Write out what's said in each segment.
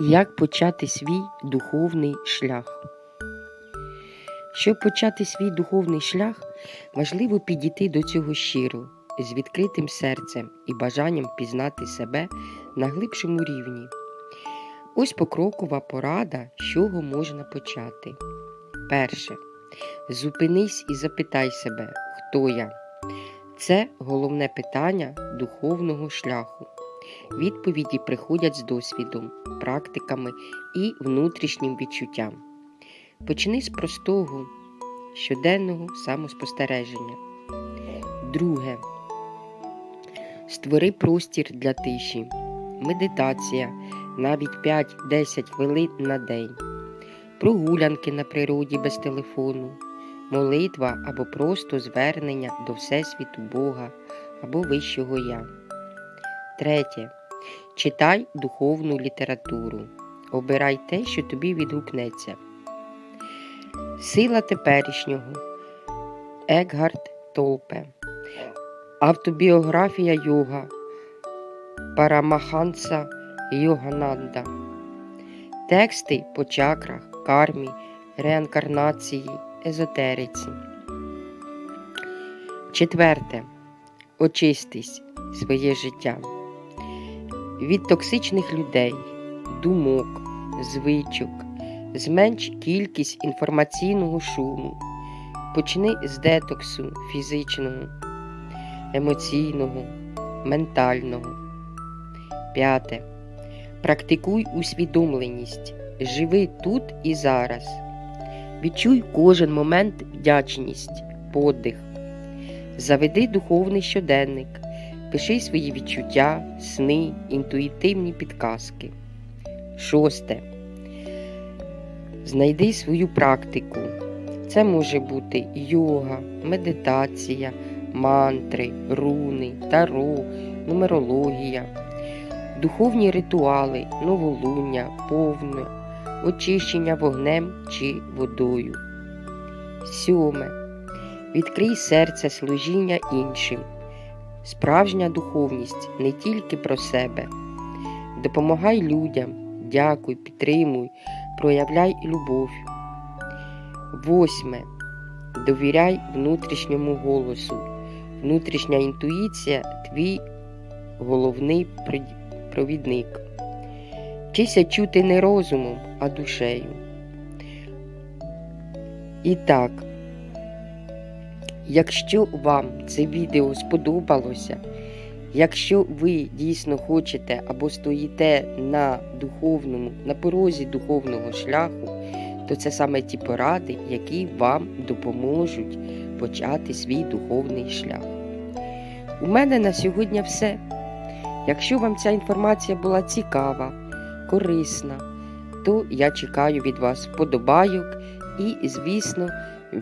Як почати свій духовний шлях? Щоб почати свій духовний шлях, важливо підійти до цього щиро, з відкритим серцем і бажанням пізнати себе на глибшому рівні. Ось покрокова порада, з чого можна почати. Перше. Зупинись і запитай себе, хто я. Це головне питання духовного шляху. Відповіді приходять з досвідом, практиками і внутрішнім відчуттям. Почни з простого, щоденного самоспостереження. Друге. Створи простір для тиші. Медитація навіть 5-10 хвилин на день. Прогулянки на природі без телефону, молитва або просто звернення до Всесвіту Бога або Вищого Я. Третє. Читай духовну літературу. Обирай те, що тобі відгукнеться. Сила теперішнього. Екгард Толпе. Автобіографія йога. Парамаханса Йогананда. Тексти по чакрах, кармі, реінкарнації, езотериці. Четверте. Очистись своє життя від токсичних людей, думок, звичок, зменш кількість інформаційного шуму, почни з детоксу фізичного, емоційного, ментального. П'яте. Практикуй усвідомленість, живи тут і зараз. Відчуй кожен момент вдячність, подих. Заведи духовний щоденник. Пиши свої відчуття, сни, інтуїтивні підказки. Шосте. Знайди свою практику. Це може бути йога, медитація, мантри, руни, таро, нумерологія, духовні ритуали, новолуння, повне, очищення вогнем чи водою. Сьоме. Відкрий серце служіння іншим. Справжня духовність не тільки про себе. Допомагай людям, дякуй, підтримуй, проявляй любов. Восьме. Довіряй внутрішньому голосу. Внутрішня інтуїція твій головний провідник. Вчися чути не розумом, а душею. І так. Якщо вам це відео сподобалося, якщо ви дійсно хочете або стоїте на духовному, на порозі духовного шляху, то це саме ті поради, які вам допоможуть почати свій духовний шлях. У мене на сьогодні все. Якщо вам ця інформація була цікава, корисна, то я чекаю від вас вподобайок і, звісно,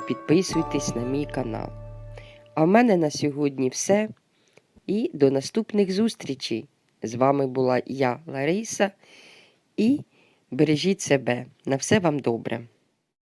підписуйтесь на мій канал. А в мене на сьогодні все. І до наступних зустрічей. З вами була я, Лариса. І бережіть себе. На все вам добре.